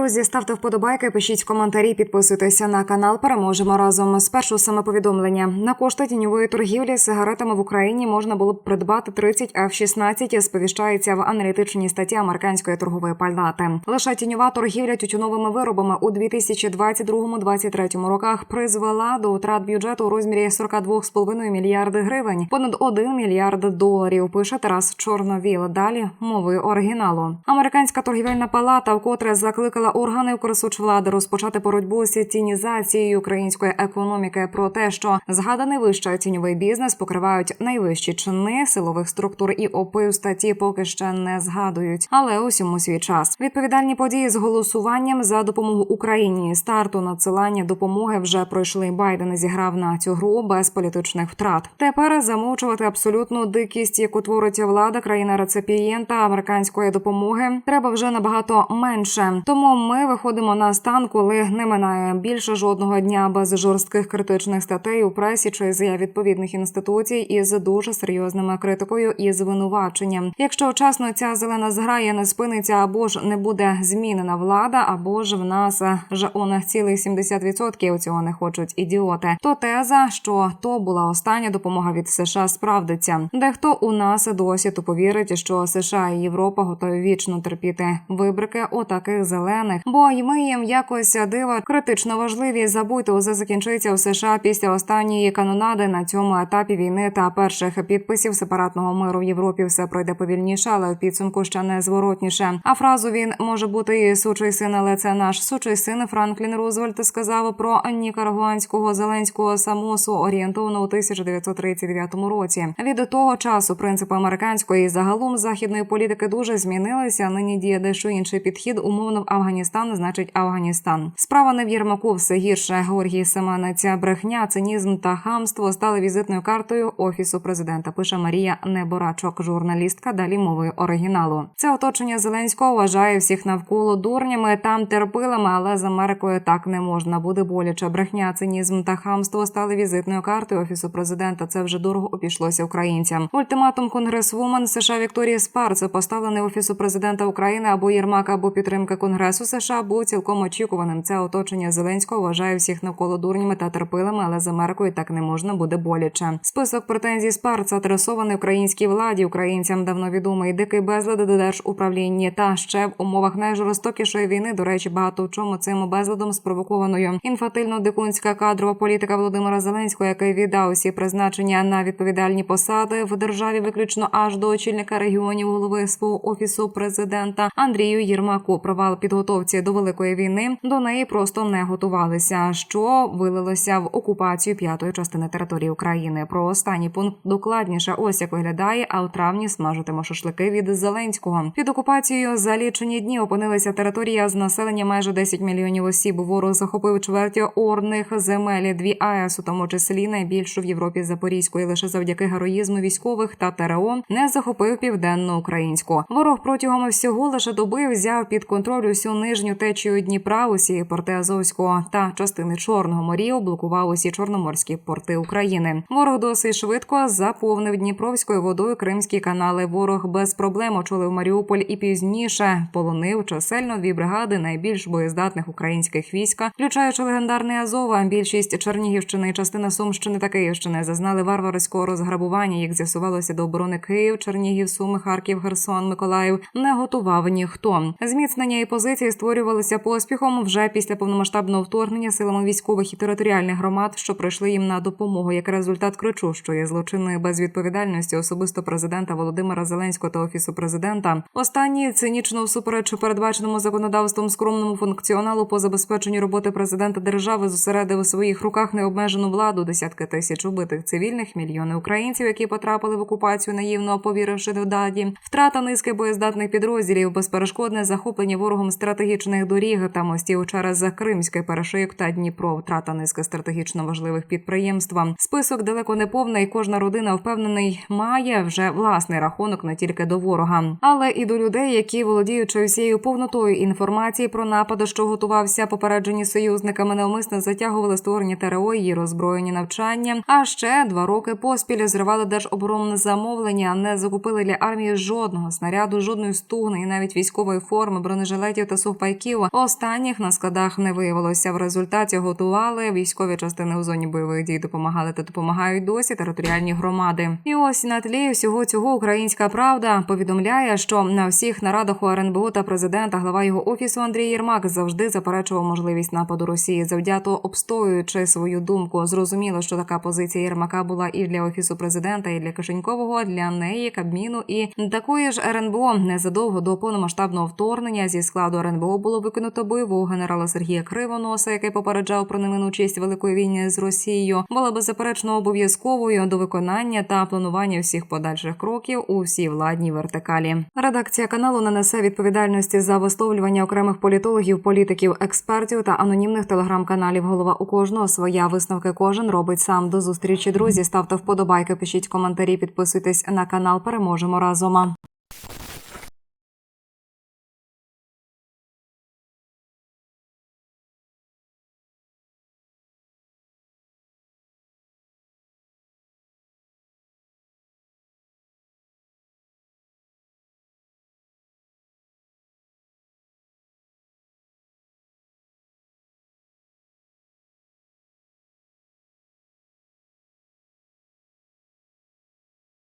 Друзі, ставте вподобайки, пишіть коментарі, підписуйтеся на канал. Переможемо разом. Спершу саме повідомлення на кошти тіньової торгівлі сигаретами в Україні можна було б придбати 30 F-16, Сповіщається в аналітичній статті американської торгової палати. Лише тіньова торгівля тютюновими виробами у 2022-2023 роках призвела до втрат бюджету у розмірі 42,5 мільярди гривень, понад 1 мільярд доларів. Пише Тарас Чорновіл. Далі мови оригіналу. Американська торгівельна палата вкотре закликала органи влади розпочати боротьбу з тінізацією української економіки про те, що згаданий вище тіньовий бізнес покривають найвищі чини силових структур і ОПИ статті поки ще не згадують, але усьому свій час. Відповідальні події з голосуванням за допомогу Україні старту надсилання допомоги вже пройшли. Байден зіграв на цю гру без політичних втрат. Тепер замовчувати абсолютну дикість, яку творить влада країна реципієнта американської допомоги, треба вже набагато менше. Тому ми виходимо на стан, коли не минає більше жодного дня без жорстких критичних статей у пресі чи заяв відповідних інституцій із дуже серйозними критикою і звинуваченням. Якщо вчасно ця зелена зграя не спиниться, або ж не буде змінена влада, або ж в нас же он цілих 70% цього не хочуть ідіоти. То теза, що то була остання допомога від США, справдиться. Дехто у нас досі тупо вірить, що США і Європа готові вічно терпіти вибрики отаких зелених, бо й ми їм якось дива критично важливі. Забудьте, усе закінчиться у США після останньої канонади на цьому етапі війни та перших підписів сепаратного миру в Європі. Все пройде повільніше, але в підсумку ще не зворотніше. А фразу він може бути і сучий син, але це наш сучий син Франклін Рузвельт сказав про нікарагуанського зеленського самосу орієнтовно у 1939 році. Від того часу принципи американської і загалом західної політики дуже змінилися. Нині діє дещо інший підхід. Умовно в Афганістан значить Афганістан. Справа не в Єрмаку, все гірше. Георгій Семенець, брехня, цинізм та хамство стали візитною картою офісу президента. Пише Марія Неборачок, журналістка. Далі мовою оригіналу. Це оточення Зеленського вважає всіх навколо дурнями. Там терпилими, але з Америкою так не можна. Буде боляче. Брехня, цинізм та хамство стали візитною картою офісу президента. Це вже дорого обійшлося українцям. Ультиматум конгресвумен США Вікторії Спарце поставлений офісу президента України або Єрмак, або підтримка Конгресу США був цілком очікуваним. Це оточення Зеленського вважає всіх навколо дурнями та терпилими, але з Америкою так не можна буде боляче. Список претензій Спарца адресований українській владі. Українцям давно відомий дикий безлад до держуправління та ще в умовах найжорстокішої війни. До речі, багато в чому цим безладом спровокованою інфатильно-дикунська кадрова політика Володимира Зеленського, який віддав усі призначення на відповідальні посади в державі, виключно аж до очільника регіонів голови свого офісу президента Андрію Єрмаку. Провал підготовці до великої війни до неї просто не готувалися, що вилилося в окупацію п'ятої частини території України. Про останній пункт докладніше. Ось як виглядає. А у травні смажитимо шашлики від Зеленського. Під окупацією за лічені дні опинилася територія з населення майже 10 мільйонів осіб. Ворог захопив чверті орних земель. Дві АЕС, у тому числі найбільшу в Європі Запорізької, лише завдяки героїзму військових та ТРО не захопив південну українську. Ворог протягом всього лише доби взяв під контроль усю нижню течію Дніпра, усі порти Азовського та частини Чорного морів, блокував усі чорноморські порти України. Ворог досить швидко заповнив Дніпровською водою кримські канали. Ворог без проблем очолив Маріуполь і пізніше полонив чисельно дві бригади найбільш боєздатних українських військ, включаючи легендарний Азова. Більшість Чернігівщини, частина Сумщини та Київщини зазнали варварського розграбування. Як з'ясувалося до оборони Київ, Чернігів, Суми, Харків, Херсон, Миколаїв не готував ніхто. Зміцнення і позиції створювалися поспіхом вже після повномасштабного вторгнення силами військових і територіальних громад, що прийшли їм на допомогу. Як результат кричущої злочинної безвідповідальності особисто президента Володимира Зеленського та офісу президента. Останні цинічно всупереч передбаченому законодавством скромному функціоналу по забезпеченню роботи президента держави зосередив у своїх руках необмежену владу, десятки тисяч убитих цивільних, мільйони українців, які потрапили в окупацію, наївно повіривши в даді, втрата низки боєздатних підрозділів, безперешкодне захоплення ворогом стратегічних доріг та мостів через Кримський перешийок та Дніпро, втрата низки стратегічно важливих підприємств. Список далеко не повний. Кожна родина впевнений має вже власний рахунок не тільки до ворога, але і до людей, які володіючи всією повнотою інформації про напади, що готувався попереджені союзниками, неумисно затягували створення ТРО, її роззброєні навчання. А ще два роки поспіль зривали держоборонне замовлення, не закупили для армії жодного снаряду, жодної стугни і навіть військової форми, бронежилетів та сухпайків. Останніх на складах не виявилося. В результаті готували військові частини у зоні бойових дій. Допомагали та допомагають досі територіальні громади. І ось на тлі всього цього українська правда повідомляє, що на всіх нарадах у РНБО та президента глава його офісу Андрій Єрмак завжди заперечував можливість нападу Росії, завдято обстоюючи свою думку. Зрозуміло, що така позиція Єрмака була і для офісу президента, і для Кишенькового, для неї Кабміну і такої ж РНБО незадовго до повномасштабного вторгнення зі складу РНБО було викинуто бойового генерала Сергія Кривоноса, який попереджав про неминучість великої війни з Росією, була беззаперечно обов'язковою до виконання та планування всіх подальших кроків у всій владній вертикалі. Редакція каналу не несе відповідальності за висловлювання окремих політологів, політиків, експертів та анонімних телеграм-каналів. Голова у кожного своя висновки кожен робить сам. До зустрічі, друзі. Ставте вподобайки, пишіть коментарі, підписуйтесь на канал. Переможемо разом.